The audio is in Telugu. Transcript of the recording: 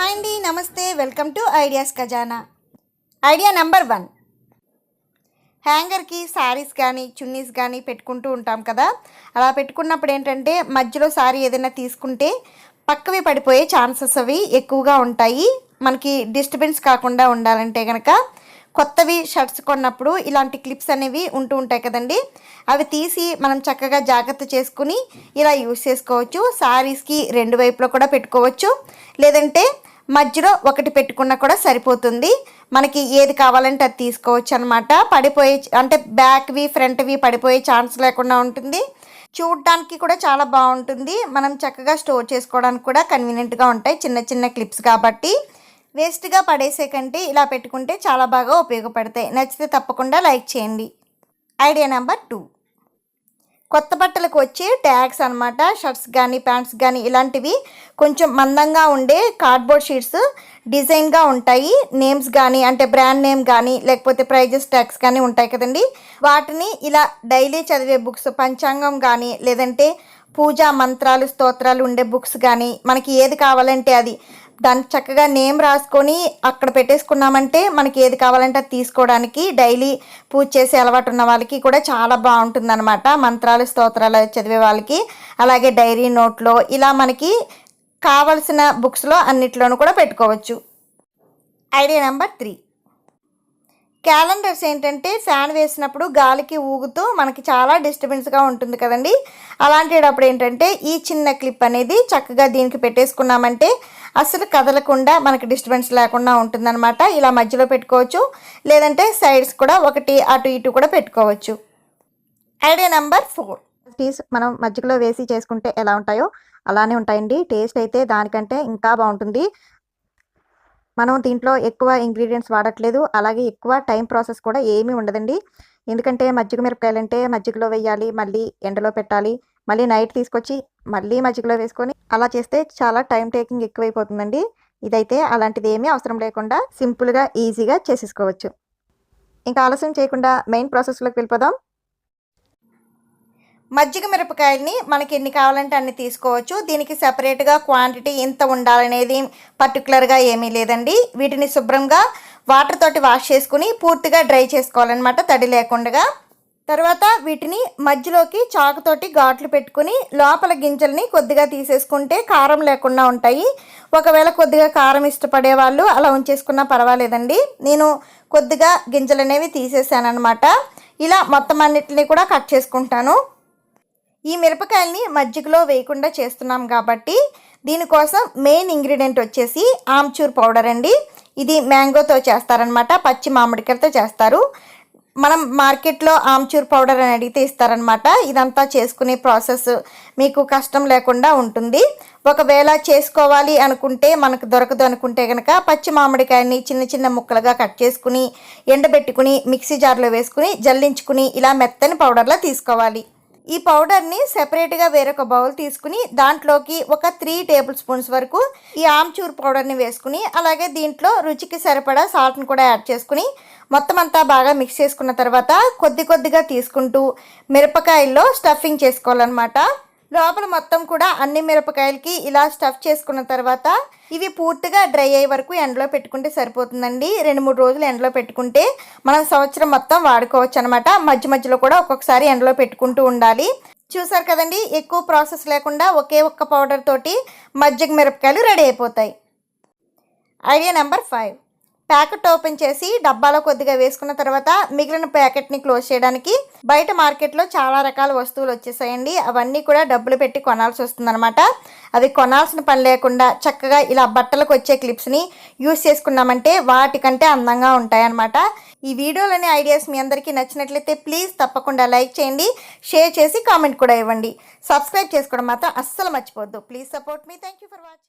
హాయ్ అండి నమస్తే. Welcome to ideas Khazana. Idea number one. హ్యాంగర్కి saris కానీ చున్నీస్ కానీ పెట్టుకుంటూ ఉంటాం కదా. అలా పెట్టుకున్నప్పుడు ఏంటంటే మధ్యలో శారీ ఏదైనా తీసుకుంటే పక్కవి పడిపోయే ఛాన్సెస్ అవి ఎక్కువగా ఉంటాయి. మనకి డిస్టర్బెన్స్ కాకుండా ఉండాలంటే కనుక కొత్తవి షర్ట్స్ కొన్నప్పుడు ఇలాంటి క్లిప్స్ అనేవి ఉంటూ ఉంటాయి కదండి. అవి తీసి మనం చక్కగా జాగ్రత్త చేసుకుని ఇలా యూస్ చేసుకోవచ్చు. శారీస్కి రెండు వైపులో కూడా పెట్టుకోవచ్చు. లేదంటే మధ్యలో ఒకటి పెట్టుకున్నా కూడా సరిపోతుంది. మనకి ఏది కావాలంటే అది తీసుకోవచ్చు అనమాట పడిపోయే అంటే బ్యాక్వి ఫ్రంట్వి పడిపోయే ఛాన్స్ లేకుండా ఉంటుంది. చూడడానికి కూడా చాలా బాగుంటుంది. మనం చక్కగా స్టోర్ చేసుకోవడానికి కూడా కన్వీనియంట్గా ఉంటాయి చిన్న చిన్న క్లిప్స్ కాబట్టి. వేస్ట్గా పడేసే కంటే ఇలా పెట్టుకుంటే చాలా బాగా ఉపయోగపడతాయి. నచ్చితే తప్పకుండా లైక్ చేయండి. ఐడియా నెంబర్ టూ కొత్త బట్టలకు వచ్చే ట్యాగ్స్ అనమాట షర్ట్స్ కానీ ప్యాంట్స్ కానీ ఇలాంటివి కొంచెం మందంగా ఉండే కార్డ్బోర్డ్ షీట్స్ డిజైన్గా ఉంటాయి. నేమ్స్ కానీ అంటే బ్రాండ్ నేమ్ కానీ లేకపోతే ప్రైజెస్ ట్యాగ్స్ కానీ ఉంటాయి కదండి. వాటిని ఇలా డైలీ చదివే బుక్స్ పంచాంగం కానీ లేదంటే పూజా మంత్రాలు స్తోత్రాలు ఉండే బుక్స్ కానీ మనకి ఏది కావాలంటే అది దాన్ని చక్కగా నేమ్ రాసుకొని అక్కడ పెట్టేసుకున్నామంటే మనకి ఏది కావాలంటే అది తీసుకోవడానికి డైలీ పూజ చేసే అలవాటు ఉన్న వాళ్ళకి కూడా చాలా బాగుంటుందన్నమాట. మంత్రాలు స్తోత్రాలు చదివే వాళ్ళకి. అలాగే డైరీ నోట్లో ఇలా మనకి కావలసిన బుక్స్లో అన్నిట్లోనూ కూడా పెట్టుకోవచ్చు. Idea number three. క్యాలెండర్స్ ఏంటంటే ఫ్యాన్ వేసినప్పుడు గాలికి ఊగుతూ మనకి చాలా డిస్టర్బెన్స్గా ఉంటుంది కదండి. అలాంటిటప్పుడు ఏంటంటే ఈ చిన్న క్లిప్ అనేది చక్కగా దీనికి పెట్టేసుకున్నామంటే అసలు కదలకుండా మనకి డిస్టర్బెన్స్ లేకుండా ఉంటుందన్నమాట. ఇలా మధ్యలో పెట్టుకోవచ్చు. లేదంటే సైడ్స్ కూడా ఒకటి అటు ఇటు కూడా పెట్టుకోవచ్చు. Idea number four. టీస్ మనం మజ్జిగలో వేసి చేసుకుంటే ఎలా ఉంటాయో అలానే ఉంటాయండి. టేస్ట్ అయితే దానికంటే ఇంకా బాగుంటుంది. మనం దీంట్లో ఎక్కువ ఇంగ్రీడియంట్స్ వాడట్లేదు. అలాగే ఎక్కువ టైం ప్రాసెస్ కూడా ఏమీ ఉండదండి. ఎందుకంటే మజ్జిగ మిరపకాయలు అంటే మజ్జిగలో వేయాలి మళ్ళీ ఎండలో పెట్టాలి. మళ్ళీ నైట్ తీసుకొచ్చి మళ్ళీ మజ్జిగలో వేసుకొని అలా చేస్తే చాలా టైం టేకింగ్ ఎక్కువైపోతుందండి. ఇదైతే అలాంటిది ఏమీ అవసరం లేకుండా సింపుల్గా ఈజీగా చేసేసుకోవచ్చు. ఇంకా ఆలస్యం చేయకుండా మెయిన్ ప్రాసెస్లోకి వెళ్ళిపోదాం. మజ్జిగ మిరపకాయల్ని మనకి ఎన్ని కావాలంటే అన్ని తీసుకోవచ్చు. దీనికి సపరేట్గా క్వాంటిటీ ఎంత ఉండాలనేది పర్టికులర్గా ఏమీ లేదండి. వీటిని శుభ్రంగా వాటర్ తోటి వాష్ చేసుకుని పూర్తిగా డ్రై చేసుకోవాలన్నమాట తడి లేకుండా. తర్వాత వీటిని మధ్యలోకి చాకుతోటి ఘాట్లు పెట్టుకుని లోపల గింజల్ని కొద్దిగా తీసేసుకుంటే కారం లేకుండా ఉంటాయి. ఒకవేళ కొద్దిగా కారం ఇష్టపడే వాళ్ళు అలా ఉంచేసుకున్నా పర్వాలేదండి. నేను కొద్దిగా గింజలు అనేవి తీసేసాను ఇలా మొత్తం అన్నిటిని కూడా కట్ చేసుకుంటాను. ఈ మిరపకాయల్ని మజ్జిగలో వేయకుండా చేస్తున్నాం కాబట్టి దీనికోసం మెయిన్ ఇంగ్రీడియంట్ వచ్చేసి ఆమ్చూర్ పౌడర్ అండి. ఇది మ్యాంగోతో చేస్తారనమాట పచ్చి మామిడికాయలతో చేస్తారు. మనం మార్కెట్లో ఆమ్చూర్ పౌడర్ అని అడిగితే ఇస్తారనమాట ఇదంతా చేసుకునే ప్రాసెస్ మీకు కష్టం లేకుండా ఉంటుంది. ఒకవేళ చేసుకోవాలి అనుకుంటే మనకు దొరకదు అనుకుంటే కనుక పచ్చి మామిడికాయని చిన్న చిన్న ముక్కలుగా కట్ చేసుకుని ఎండబెట్టుకుని మిక్సీ జార్లో వేసుకుని జల్లించుకుని ఇలా మెత్తని పౌడర్లా తీసుకోవాలి. ఈ పౌడర్ని సెపరేట్గా వేరొక బౌల్ తీసుకుని దాంట్లోకి ఒక త్రీ టేబుల్ స్పూన్స్ వరకు ఈ ఆమ్చూర్ పౌడర్ని వేసుకుని అలాగే దీంట్లో రుచికి సరిపడా సాల్ట్ని కూడా యాడ్ చేసుకుని మొత్తం అంతా బాగా మిక్స్ చేసుకున్న తర్వాత కొద్ది కొద్దిగా తీసుకుంటూ మిరపకాయల్లో స్టఫింగ్ చేసుకోవాలన్నమాట. లోపల మొత్తం కూడా అన్ని మిరపకాయలకి ఇలా స్టఫ్ చేసుకున్న తర్వాత ఇవి పూర్తిగా డ్రై అయ్యే వరకు ఎండలో పెట్టుకుంటే సరిపోతుందండి. రెండు మూడు రోజులు ఎండలో పెట్టుకుంటే మనం సంవత్సరం మొత్తం వాడుకోవచ్చు అనమాట మధ్య మధ్యలో కూడా ఒక్కొక్కసారి ఎండలో పెట్టుకుంటూ ఉండాలి. చూసారు కదండి ఎక్కువ ప్రాసెస్ లేకుండా ఒకే ఒక్క పౌడర్ తోటి మజ్జిగ మిరపకాయలు రెడీ అయిపోతాయి. Idea number five. Packet open చేసి డబ్బాలో కొద్దిగా వేసుకున్న తర్వాత మిగిలిన ప్యాకెట్ని క్లోజ్ చేయడానికి బయట మార్కెట్లో చాలా రకాల వస్తువులు వచ్చేసాయండి. అవన్నీ కూడా డబ్బులు పెట్టి కొనాల్సి వస్తుందన్నమాట. అవి కొనాల్సిన పని లేకుండా చక్కగా ఇలా బట్టలకు వచ్చే క్లిప్స్ని యూస్ చేసుకున్నామంటే వాటికంటే అందంగా ఉంటాయన్నమాట. ఈ వీడియోలోని ఐడియాస్ మీ అందరికీ నచ్చినట్లయితే ప్లీజ్ తప్పకుండా లైక్ చేయండి షేర్ చేసి కామెంట్ కూడా ఇవ్వండి. సబ్స్క్రైబ్ చేసుకోవడం మాత్రం అస్సలు మర్చిపోవద్దు. Please support me. Thank you for watching.